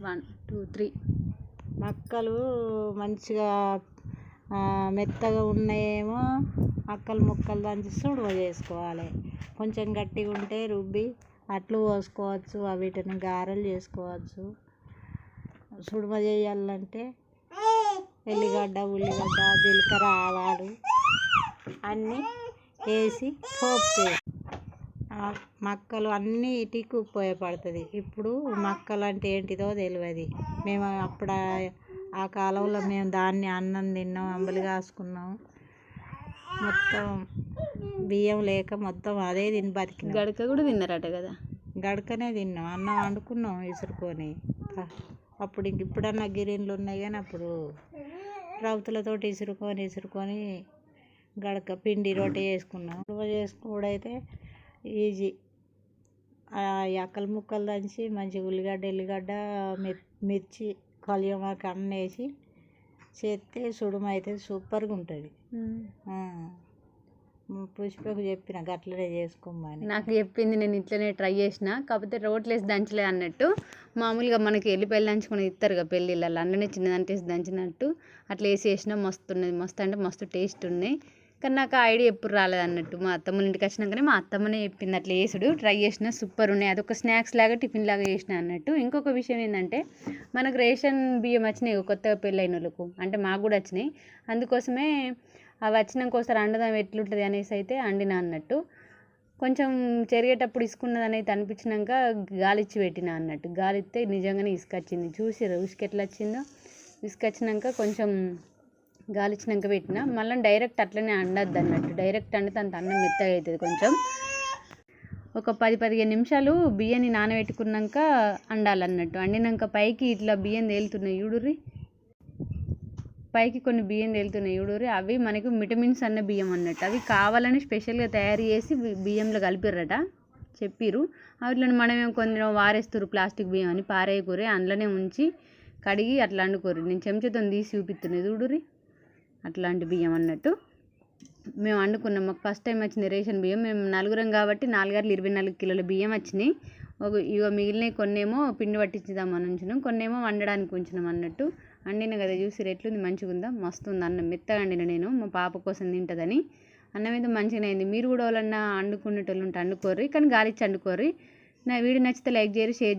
One two three. మక్కలు మంచిగా మెత్తగా ఉన్నాయేమో అక్కలు ముక్కలు దంచి సుడువ చేసుకోవాలి. కొంచెం గట్టిగా ఉంటే రుబ్బి అట్లు పోసుకోవచ్చు వీటిని గారెలు చేసుకోవచ్చు. సుడుమ చేయాలంటే ఎల్లిగడ్డ ఉల్లిగడ్డ జీలకర్ర ఆవాలు అన్నీ వేసి పోపు మక్కలు అన్నిటికి ఉపయోగపడుతుంది. ఇప్పుడు మక్కలు అంటే ఏంటిదో తెలియదు మేము అప్పుడు ఆ- కాలంలో మేము దాన్ని అన్నం తిన్నాం అంబలి కాసుకున్నాం. మొత్తం బియ్యం లేక మొత్తం అదే తిని బతికినాం. గడక కూడా తిన్నారట కదా? గడకనే తిన్నాం. అన్నం వండుకున్నాం విసురుకొని అప్పుడు ఇంక ఇప్పుడన్నా గిన్నెలు ఉన్నాయి కానీ అప్పుడు రౌతులతోటి ఇసురుకొని ఇసురుకొని గడక పిండి రొట్టె చేసుకున్నాం. చేసుకుడైతే ఈజీ. ఆ ఎక్కల ముక్కలు దంచి మంచి ఉల్లిగడ్డ ఎల్లిగడ్డ మిర్ మిర్చి కలియమాకు అన్నీ వేసి చేస్తే సుడుమ అయితే సూపర్గా ఉంటుంది. పుష్పకు చెప్పిన గట్లనే చేసుకోమని. నాకు చెప్పింది నేను ఇట్లనే ట్రై చేసిన కాకపోతే రోట్లు వేసి దంచలే అన్నట్టు. మామూలుగా మనకి ఎల్లిపాయలు దంచుకొని ఇస్తారు కదా పెళ్ళిళ్ళల్లో అన్ననే చిన్నదంటే వేసి దంచినట్టు. అట్లా వేసి వేసినా మస్తు ఉన్నది. మస్తు అంటే మస్తు టేస్ట్ ఉన్నాయి. కానీ నాకు ఆ ఐడియా ఎప్పుడు రాలేదు అన్నట్టు. మా అత్తమ్మ ఇంటికి వచ్చినాకనే మా అత్తమ్మనే చెప్పింది అట్లా వేసుడు ట్రై చేసిన సూపర్ ఉన్నాయి. అదొక స్నాక్స్ లాగా టిఫిన్ లాగా చేసిన అన్నట్టు. ఇంకొక విషయం ఏంటంటే మనకు రేషన్ బియ్యం వచ్చినాయి కొత్తగా పెళ్ళైన వాళ్ళకు. అంటే మాకు కూడా వచ్చినాయి. అందుకోసమే అవి వచ్చినాక ఒకసారి అండదాం ఎట్లుంటుంది అనేసి అయితే అండిన అన్నట్టు. కొంచెం చెరిగేటప్పుడు ఇసుకున్నది అనేది అనిపించినాక గాలి ఇచ్చి పెట్టిన అన్నట్టు. గాలి ఇస్తే నిజంగానే ఇసుక వచ్చింది. చూసిర్రు ఇసుక ఎట్లా వచ్చిందో? ఇసుక వచ్చినాక కొంచెం గాలిచ్చినాక పెట్టినా పెట్టిన మళ్ళీ డైరెక్ట్ అట్లనే అండద్దు అన్నట్టు. డైరెక్ట్ అంటే అంత అన్నం మెత్తగా అవుతుంది కొంచెం. ఒక పది పదిహేను నిమిషాలు బియ్యాన్ని నానబెట్టుకున్నాక అండాలన్నట్టు. అండినాక పైకి ఇట్లా బియ్యం తేలుతున్నాయి చూడుర్రి. పైకి కొన్ని బియ్యం తేలుతున్నాయి చూడుర్రి. అవి మనకు విటమిన్స్ అన్న బియ్యం అన్నట్టు. అవి కావాలని స్పెషల్గా తయారు చేసి బియ్యంలో కలిపిర్రట. చెప్పిర్రు. వాటిని మనమే కొందరు వారేస్తారు ప్లాస్టిక్ బియ్యం అని పారేయకూరి. అందులోనే ఉంచి కడిగి అట్లా వండుకోరు నేను చెంచాతో తీసి చూపిస్తున్నాయి చూడుర్రి. అట్లాంటి బియ్యం అన్నట్టు. మేము వండుకున్నాం. మాకు ఫస్ట్ టైం వచ్చింది రేషన్ బియ్యం. మేము నలుగురం కాబట్టి నాలుగారులు ఇరవై నాలుగు కిలోల బియ్యం వచ్చినాయి ఒక ఇవ మిగిలినవి కొన్నేమో పిండి పట్టించుదామని ఉంచినాం. కొన్నేమో వండడానికి ఉంచినాం అన్నట్టు. వండిన కదా చూసి ఎట్లుంది? మంచిగా ఉందా? మస్తు ఉంది అన్నం. మెత్తగా వండిన నేను. మా పాప కోసం తింటుందని. అన్నం అయితే మంచిగానే అయింది. మీరు కూడా వాళ్ళన్నా వండుకునేటోళ్ళు ఉంటే వండుకోర్రి. కానీ గాలిచ్చి వండుకోర్రి. నా వీడియో నచ్చితే లైక్ చేయరు షేర్ చేయరు.